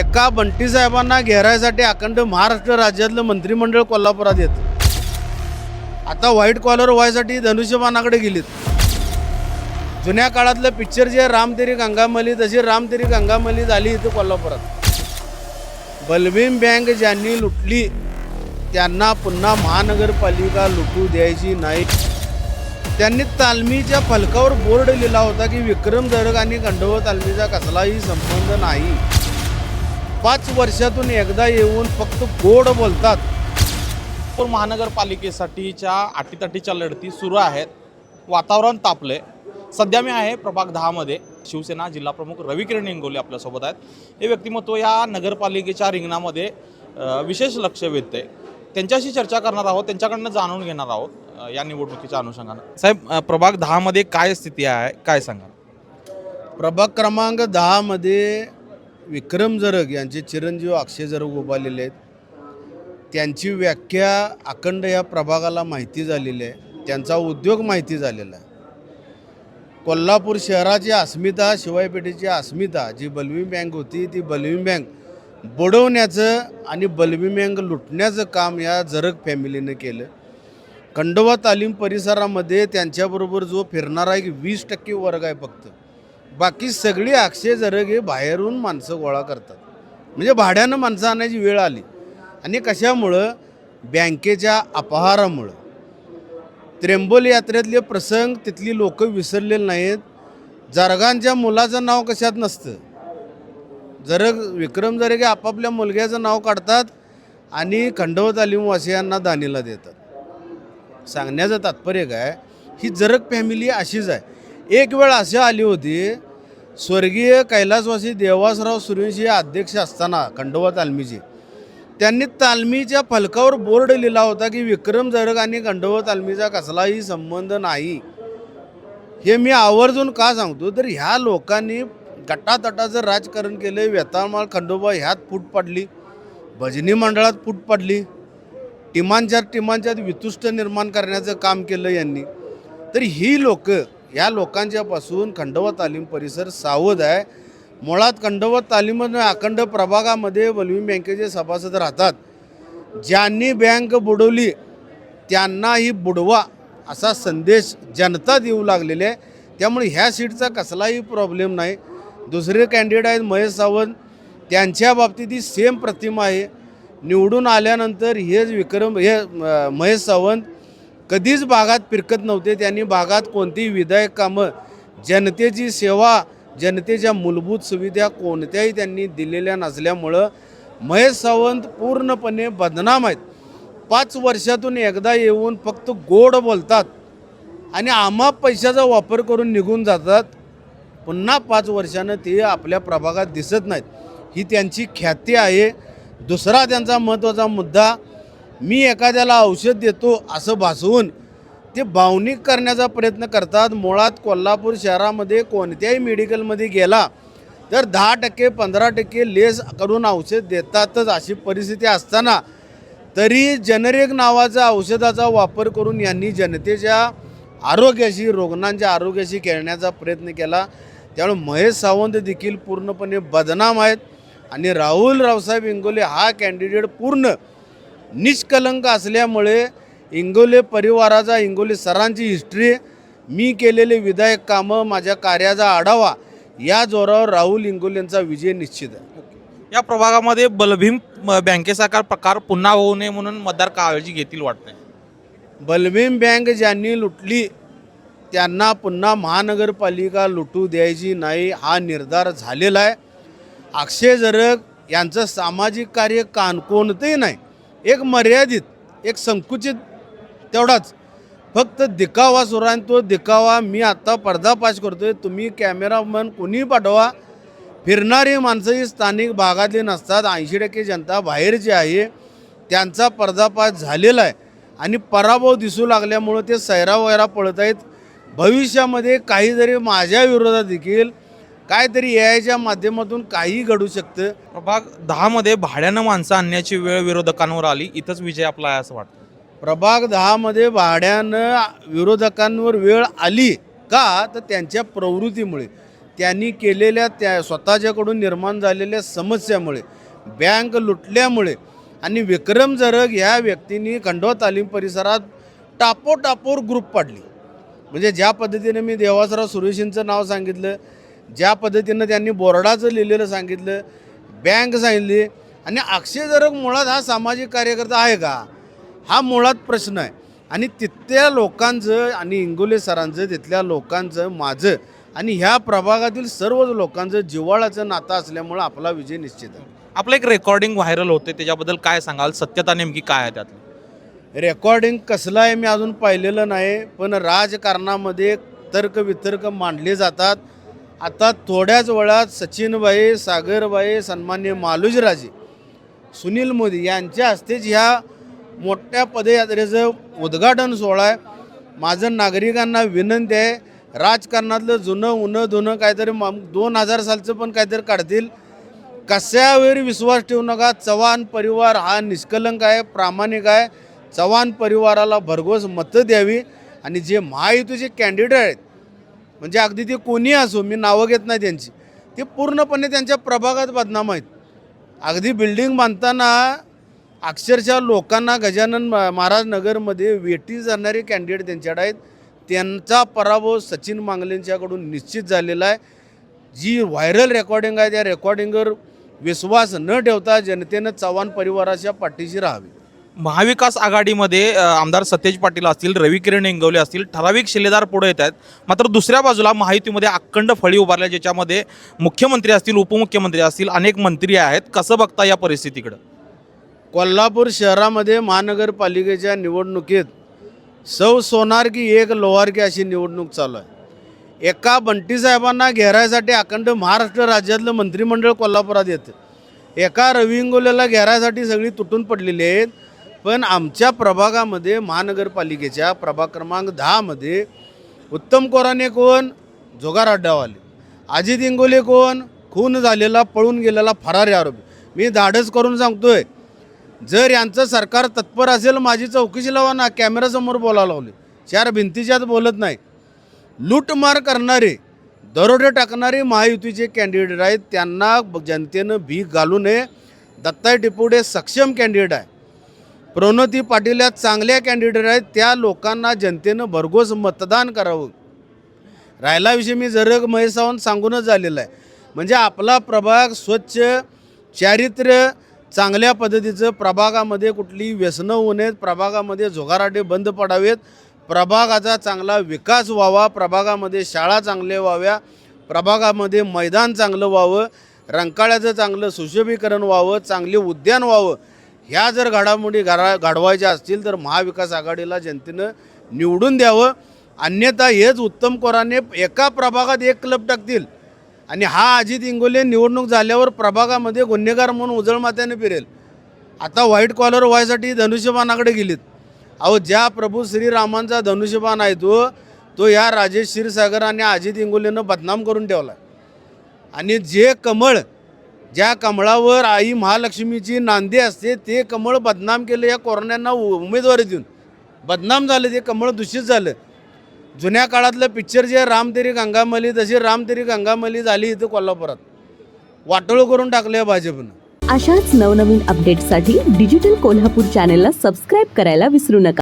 एका बंटी साहेबांना घेरायसाठी अखंड महाराष्ट्र राज्यातलं मंत्रिमंडळ कोल्हापुरात येतं. आता व्हाईट कॉलर व्हायसाठी धनुष्यबाणाकडे गेलीत. जुन्या काळातलं पिक्चर जे रामतेरी गंगामली तशी रामतेरी गंगामली झाली इथं कोल्हापुरात. बलभीम बँक ज्यांनी लुटली त्यांना पुन्हा महानगरपालिका लुटू द्यायची नाही. त्यांनी तालमीच्या फलकावर बोर्ड लिहिला होता की विक्रम दरग आणि खंडोबा तालमीचा कसलाही संबंध नाही. पाच वर्षातून एकदा येऊन फक्त गोड बोलतात. नागपूर महानगरपालिकेसाठीच्या अटीतटीच्या लढती सुरू आहेत. वातावरण तापले सध्या मी आहे प्रभाग दहामध्ये. शिवसेना जिल्हाप्रमुख रविकिरण इंगोले आपल्यासोबत आहेत. हे व्यक्तिमत्व या नगरपालिकेच्या रिंगणामध्ये विशेष लक्ष वेधते त्यांच्याशी चर्चा करणार आहोत त्यांच्याकडनं जाणून घेणार आहोत या निवडणुकीच्या अनुषंगानं. साहेब प्रभाग दहामध्ये काय स्थिती आहे काय सांगा प्रभाग क्रमांक दहामध्ये विक्रम जरग यांचे चिरंजीव अक्षय जरग उभारलेले आहेत. त्यांची व्याख्या अखंड या प्रभागाला माहिती झालेली आहे. त्यांचा उद्योग माहिती झालेला आहे. कोल्हापूर शहराची अस्मिता शिवायपेठेची अस्मिता जी बलवी बँक होती ती बलवी बँक बुडवण्याचं आणि बलवी बँक लुटण्याचं काम या जरग फॅमिलीनं केलं. खंडोबा तालीम परिसरामध्ये त्यांच्याबरोबर जो फिरणारा एक वीस टक्के वर्ग आहे फक्त. बाकी सगळी अक्षय जरग हे बाहेरून माणसं गोळा करतात. म्हणजे भाड्यानं माणसं आणायची वेळ आली. आणि कशामुळं? बँकेच्या अपहारामुळं. त्र्यंबोली यात्रेतले प्रसंग तिथली लोक विसरलेले नाहीत. जरगांच्या मुलाचं नाव कशात नसतं? जरग विक्रम जरगे आपापल्या मुलग्याचं नाव काढतात आणि खंडोबा तालीमवासियांना दानीला देतात. सांगण्याचं तात्पर्य काय? ही जरग फॅमिली अशीच आहे. एक वेळ अशी आली होती स्वर्गीय कैलासवासी देवासराव सूर्यवंशी हे अध्यक्ष असताना खंडोबा तालमीचे त्यांनी तालमीच्या फलकावर बोर्ड लिहिला होता की विक्रम जरग आणि खंडोबा तालमीचा कसलाही संबंध नाही. हे मी आवर्जून का सांगतो? तर ह्या लोकांनी गटातटाचं राजकारण केलं व्यतामाळ खंडोबा ह्यात फूट पडली भजनी मंडळात फूट पडली टिमांच्यात टिमांच्यात वितुष्ट निर्माण करण्याचं काम केलं यांनी. तर ही लोकं या लोकांच्यापासून खंडवत तालीम परिसर सावध आहे. मुळात खंडवत तालीम अखंड प्रभागामध्ये वलवी बँकेचे सभासद राहतात. ज्यांनी बँक बुडवली त्यांना ही बुडवा असा संदेश जनता देऊ लागलेले आहे. त्यामुळे ह्या सीटचा कसलाही प्रॉब्लेम नाही. दुसरे कॅन्डिडेट आहेत महेश सावंत. त्यांच्या बाबतीत ही सेम प्रतिमा आहे. निवडून आल्यानंतर हेच विक्रम हे महेश सावंत कधीच भागात फिरकत नव्हते. त्यांनी भागात कोणतीही विधायक कामं जनतेची सेवा जनतेच्या मूलभूत सुविधा कोणत्याही त्यांनी दिलेल्या नसल्यामुळं महेश सावंत पूर्णपणे बदनाम आहेत. पाच वर्षातून एकदा येऊन फक्त गोड बोलतात आणि आम्हा पैशाचा वापर करून निघून जातात. पुन्हा पाच वर्षानं ते आपल्या प्रभागात दिसत नाहीत. ही त्यांची ख्याती आहे. दुसरा त्यांचा महत्त्वाचा मुद्दा मी एखाद्याला औषध देतो असं भासवून ते भावनिक करण्याचा प्रयत्न करतात. मुळात कोल्हापूर शहरामध्ये कोणत्याही मेडिकलमध्ये गेला तर दहा टक्के पंधरा टक्के लेस करून औषध देतातच अशी परिस्थिती असताना तरी जनरेक नावाचा औषधाचा वापर करून यांनी जनतेच्या आरोग्याशी रुग्णांच्या आरोग्याशी खेळण्याचा प्रयत्न केला. त्यामुळे महेश सावंत देखील पूर्णपणे बदनाम आहेत. आणि राहुल रावसाहेब इंगोले हा कॅन्डिडेट पूर्ण निष्कलंक असल्यामुळे इंगोले परिवाराचा इंगोले सरांची हिस्ट्री मी केलेले विधायक कामं माझ्या कार्याचा आढावा या जोरावर राहुल इंगोलेंचा विजय निश्चित आहे. या प्रभागामध्ये बलभीम बँकेसारखा प्रकार पुन्हा होऊ नये म्हणून मतदार काळजी घेतील वाटतंय. बलभीम बँक ज्यांनी लुटली त्यांना पुन्हा महानगरपालिका लुटू द्यायची नाही हा निर्धार झालेला आहे. अक्षय जरग यांचं सामाजिक कार्य कान कोणतंही नाही. एक मर्यादित एक संकुचित तेवढाच. फक्त दिखावा सुरू आहे आणि तो दिखावा मी आत्ता पडदापास करतो आहे तुम्ही कॅमेरामन कोणीही पाठवा. फिरणारी माणसं ही स्थानिक भागातली नसतात. ऐंशी टक्के जनता बाहेरची आहे त्यांचा पर्दाफाश झालेला आहे. आणि पराभव दिसू लागल्यामुळं ते सैरा वैरा पळत आहेत भविष्यामध्ये काहीतरी माझ्या विरोधात देखील काहीतरी यायच्या माध्यमातून काही घडू शकतं. प्रभाग दहामध्ये भाड्यानं माणसं आणण्याची वेळ विरोधकांवर आली. इथंच विजय आपला आहे असं वाटतं. प्रभाग दहामध्ये भाड्यानं विरोधकांवर वेळ आली का? तर त्यांच्या प्रवृत्तीमुळे. त्यांनी केलेल्या त्या स्वतःच्याकडून निर्माण झालेल्या समस्यामुळे बँक लुटल्यामुळे आणि विक्रम जरग ह्या व्यक्तींनी खंडवा तालीम परिसरात टापोटापोर ग्रुप पाडली. म्हणजे ज्या पद्धतीने मी देवासराव सुरेशींचं नाव सांगितलं ज्या पद्धतीनं त्यांनी बोर्डाचं लिहिलेलं सांगितलं बँक सांगितली आणि अक्षय जरग मुळात हा सामाजिक कार्यकर्ता आहे का? हा मुळात प्रश्न आहे. आणि तिथल्या लोकांचं आणि इंगोले सरांचं तिथल्या लोकांचं माझं आणि ह्या प्रभागातील सर्वच लोकांचं जिव्हाळाचं नातं असल्यामुळं आपला विजय निश्चित आहे. आपलं एक रेकॉर्डिंग व्हायरल होते त्याच्याबद्दल काय सांगाल? सत्यता नेमकी काय आहे त्यातली? रेकॉर्डिंग कसलं आहे मी अजून पाहिलेलं नाही पण राजकारणामध्ये तर्क वितर्क मांडले जातात. आता थोड्याच वेळात सचिनबाई सागरबाई सन्मान्य मालुजराजे सुनील मोदी यांच्या हस्तेच ह्या मोठ्या पदयात्रेचं उद्घाटन सोहळा आहे. माझं नागरिकांना विनंती आहे राजकारणातलं जुनं उनं धुणं काहीतरी मा दोन हजार सालचं पण काहीतरी काढतील. कशावर विश्वास ठेवू नका चव्हाण परिवार हा निष्कलंक आहे प्रामाणिक आहे. चव्हाण परिवाराला भरघोस मतं द्यावी आणि जे महायुतीचे कॅन्डिडेट आहेत म्हणजे अगदी ते कोणी असो मी नावं घेत नाही त्यांची. ते पूर्णपणे त्यांच्या प्रभागात बदनाम आहेत. अगदी बिल्डिंग बांधताना अक्षरशः लोकांना गजानन महाराज नगरमध्ये वेटी जाणारे कॅन्डिडेट त्यांच्याकडे आहेत. त्यांचा पराभव सचिन मांगलेंच्याकडून निश्चित झालेला आहे. जी व्हायरल रेकॉर्डिंग आहे त्या रेकॉर्डिंगवर विश्वास न ठेवता जनतेनं चव्हाण परिवाराच्या पाठीशी राहावी. महाविकास आघाडीमध्ये आमदार सतेज पाटील असतील रवी किरण इंगवले असतील ठराविक शिलेदार पुढे येत आहेत. मात्र दुसऱ्या बाजूला महायुतीमध्ये अखंड फळी उभारल्या ज्याच्यामध्ये मुख्यमंत्री असतील उपमुख्यमंत्री असतील अनेक मंत्री आहेत. कसं बघता या परिस्थितीकडं? कोल्हापूर शहरामध्ये महानगरपालिकेच्या निवडणुकीत सौ सोनार की एक लोहार की अशी निवडणूक चालू आहे. एका बंटीसाहेबांना घेरायसाठी अखंड महाराष्ट्र राज्यातलं मंत्रिमंडळ कोल्हापुरात येतं. एका रवी इंगोलेला घेरायसाठी सगळी तुटून पडलेली आहेत. पण आमच्या प्रभागामध्ये महानगरपालिकेच्या प्रभाग क्रमांक दहामध्ये उत्तम कोराने कोण जोगार अड्डावाले. अजित इंगोले कोण खून झालेला पळून गेलेला फरारी आरोपी. मी धाडस करून सांगतोय जर यांचं सरकार तत्पर असेल माझी चौकशी लावा ना कॅमेरासमोर बोलायला लावले. चार भिंतीच्यात बोलत नाही. लूटमार करणारे दरोडे टाकणारे महायुतीचे कॅन्डिडेट आहेत. त्यांना जनतेनं भीक घालू नये. दत्ताई टिपुडे सक्षम कॅन्डिडेट आहे. प्रणोती पाटील या चांगल्या कॅन्डिडेट आहेत. त्या लोकांना जनतेनं भरघोस मतदान करावं. राहिला मी जरग महेश सावंत सांगूनच झालेलं आहे. म्हणजे आपला प्रभाग स्वच्छ चारित्र्य चांगल्या पद्धतीचं प्रभागामध्ये कुठली व्यसनं होऊ नयेत प्रभागामध्ये झोगाराटे बंद पडावेत. प्रभागाचा चांगला विकास व्हावा प्रभागामध्ये शाळा चांगल्या व्हाव्या प्रभागामध्ये मैदान चांगलं व्हावं रंकाळ्याचं चांगलं सुशोभीकरण व्हावं चांगले उद्यान व्हावं. ह्या जर घडामोडी घडा घडवायच्या असतील तर महाविकास आघाडीला जनतेनं निवडून द्यावं. अन्यथा हेच उत्तम कोराने एका प्रभागात एक क्लब टाकतील. आणि हा अजित इंगोले निवडणूक झाल्यावर प्रभागामध्ये गुन्हेगार म्हणून उजळमात्याने फिरेल. आता व्हाईट कॉलर व्हायसाठी धनुष्यबाणाकडे गेलीत. अहो ज्या प्रभू श्रीरामांचा धनुष्यबाण आहे तो तो या राजेश क्षीरसागर आणि अजित इंगोलेनं बदनाम करून ठेवला आणि जे कमळ ज्या कमळावर आई महालक्ष्मीची नांदी असते ते कमळ बदनाम केलं या कोरोन्यांना उ- उमेदवारी देऊन. बदनाम झालं ते कमळ दूषित झालं. जुन्या काळातलं पिक्चर जे राम तेरी गंगामली तशी राम तेरी गंगामली झाली इथं कोल्हापुरात. वाटोळ करून टाकलं या भाजपनं. अशाच नवनवीन अपडेटसाठी डिजिटल कोल्हापूर चॅनेलला सबस्क्राईब करायला विसरू नका.